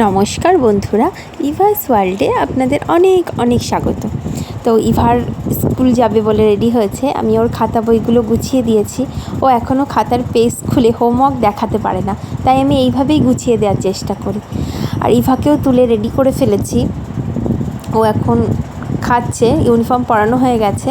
নমস্কার বন্ধুরা, ইভাস ওয়ার্ল্ডে আপনাদের অনেক অনেক স্বাগত। তো ইভার স্কুল যাবে বলে রেডি হয়েছে, আমি ওর খাতা বইগুলো গুছিয়ে দিয়েছি। ও এখনও খাতার পেজ খুলে হোমওয়ার্ক দেখাতে পারে না, তাই আমি এইভাবেই গুছিয়ে দেওয়ার চেষ্টা করি। আর ইভাকেও তুলে রেডি করে ফেলেছি। ও এখন খাচ্ছে, ইউনিফর্ম পরানো হয়ে গেছে,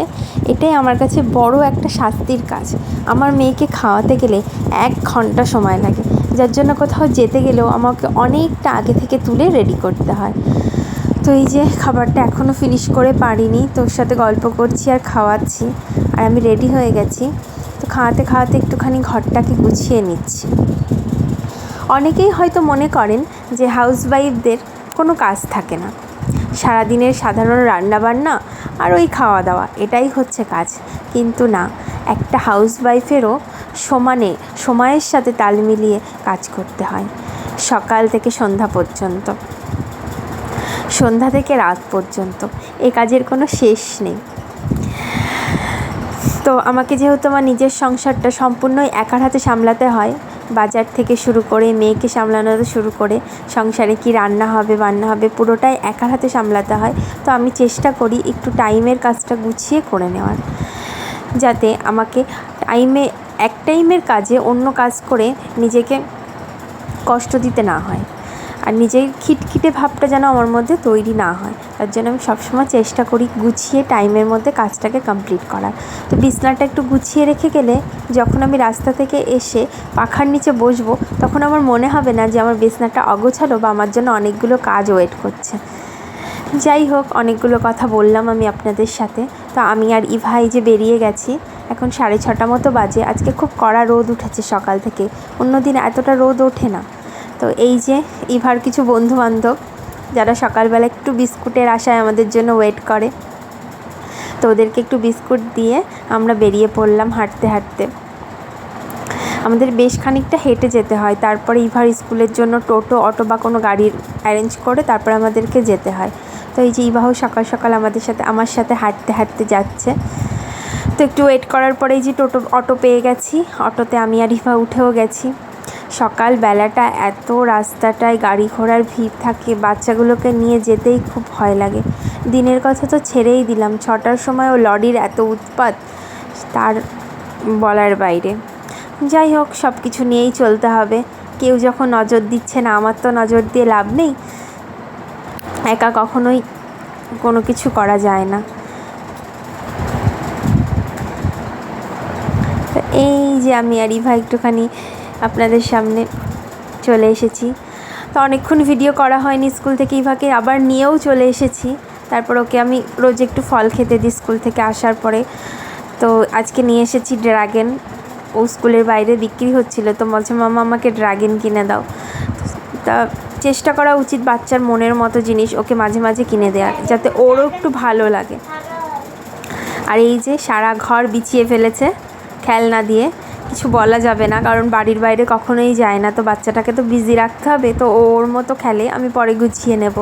এটাই আমার কাছে বড় একটা শাস্তির কাজ। আমার মেয়েকে খাওয়াতে গেলে এক ঘণ্টা সময় লাগে, যার জন্য কোথাও যেতে গেলেও আমাকে অনেকটা আগে থেকে তুলে রেডি করতে হয়। তো এই যে খাবারটা এখনও ফিনিশ করে পারিনি, তোর সাথে গল্প করছি আর খাওয়াচ্ছি, আর আমি রেডি হয়ে গেছি। তো খাওয়াতে খাওয়াতে একটুখানি ঘরটাকে গুছিয়ে নিচ্ছি। অনেকেই হয়তো মনে করেন যে হাউসওয়াইফদের কোনো কাজ থাকে না। সারাদিনের সাধারণ রান্নাবান্না আর ওই খাওয়া দাওয়া এটাই হচ্ছে কাজ। কিন্তু না, একটা হাউস ওয়াইফেরও সমানে, সময়ের সাথে তাল মিলিয়ে কাজ করতে হয়, সকাল থেকে সন্ধ্যা পর্যন্ত। সন্ধ্যা থেকে রাত পর্যন্ত, এ কাজের কোনো শেষ নেই। তো আমাকে যেহেতু আমার নিজের সংসারটা সম্পূর্ণই একার হাতে সামলাতে হয় বাজার থেকে শুরু করে, মেয়েকে সামলানো শুরু করে, সংসারে কি রান্না হবে, বান্না হবে, পুরোটাই একার হাতে সামলাতে হয়। তো আমি চেষ্টা করি একটু টাইমের কাজটা গুছিয়ে করে নেওয়ার, যাতে আমাকে টাইমে, এক টাইমের কাজে অন্য কাজ করে নিজেকে কষ্ট দিতে না হয়। আর নিজের খিটখিটে ভাবটা যেন আমার মধ্যে তৈরি না হয়। তার জন্য আমি সবসময় চেষ্টা করি গুছিয়ে টাইমের মধ্যে কাজটাকে কমপ্লিট করার। তো বিছনাটা একটু গুছিয়ে রেখে গেলে যখন আমি রাস্তা থেকে এসে পাখার নিচে বসবো, তখন আমার মনে হবে না যে আমার বিছনাটা অগোছালো বা আমার জন্য অনেকগুলো কাজ ওয়েট করছে। যাই হোক, অনেকগুলো কথা বললাম আমি আপনাদের সাথে। তো আমি আর ইভাই যে বেরিয়ে গেছি, এখন সাড়ে ছটা মতো বাজে। আজকে খুব কড়া রোদ উঠেছে সকাল থেকে। অন্যদিন এতটা রোদ ওঠে না। তো এই যে ইভার কিছু বন্ধু বান্ধব যারা সকালবেলা একটু বিস্কুটের আশায় আমাদের জন্য ওয়েট করে, তো ওদেরকে একটু বিস্কুট দিয়ে আমরা বেরিয়ে পড়লাম হাঁটতে হাঁটতে। আমাদের বেশ খানিকটা হেঁটে যেতে হয়, তারপরে ইভার স্কুলের জন্য টোটো, অটো বা কোনো গাড়ির অ্যারেঞ্জ করে তারপরে আমাদেরকে যেতে হয়। তো এই যে ইবাহ সকাল সকাল আমাদের সাথে, আমার সাথে হাঁটতে হাঁটতে যাচ্ছে। তো একটু ওয়েট করার পরে এই যে টোটো, অটো পেয়ে গেছি, অটোতে আমি আর ইভা উঠেও গেছি। সকালবেলাটা এত রাস্তাটায় গাড়ি ঘোড়ার ভিড় থাকে, বাচ্চাগুলোকে নিয়ে যেতেই খুব ভয় লাগে। দিনের কথা তো ছেড়েই দিলাম, ছটার সময় ও লরির এত উৎপাত, তার বলার বাইরে। যাই হোক সব কিছু নিয়েই চলতে হবে। কেউ যখন নজর দিচ্ছে না, আমার তো নজর দিয়ে লাভ নেই। একা কখনোই কোনো কিছু করা যায় না। এই যে আমি আর ইভা একটুখানি আপনাদের সামনে চলে এসেছি। তো অনেকক্ষণ ভিডিও করা হয়নি স্কুল থেকে, ইভাকে আবার নিয়েও চলে এসেছি। তারপর ওকে আমি রোজ একটু ফল খেতে দিই স্কুল থেকে আসার পরে। তো আজকে নিয়ে এসেছি ড্রাগন। ও স্কুলের বাইরে বিক্রি হচ্ছিল, তো বলছে, মামা, আমাকে ড্রাগেন কিনে দাও। তা চেষ্টা করা উচিত বাচ্চার মনের মতো জিনিস ওকে মাঝে মাঝে কিনে দেওয়ার, যাতে ওরও একটু ভালো লাগে। আর এই যে সারা ঘর বিছিয়ে ফেলেছে খেলনা দিয়ে। কিছু বলা যাবে না, কারণ বাড়ির বাইরে কখনোই যায় না। তো বাচ্চাটাকে তো বিজি রাখতে হবে, তো ওর মতো খেলে আমি পরে গুছিয়ে নেব।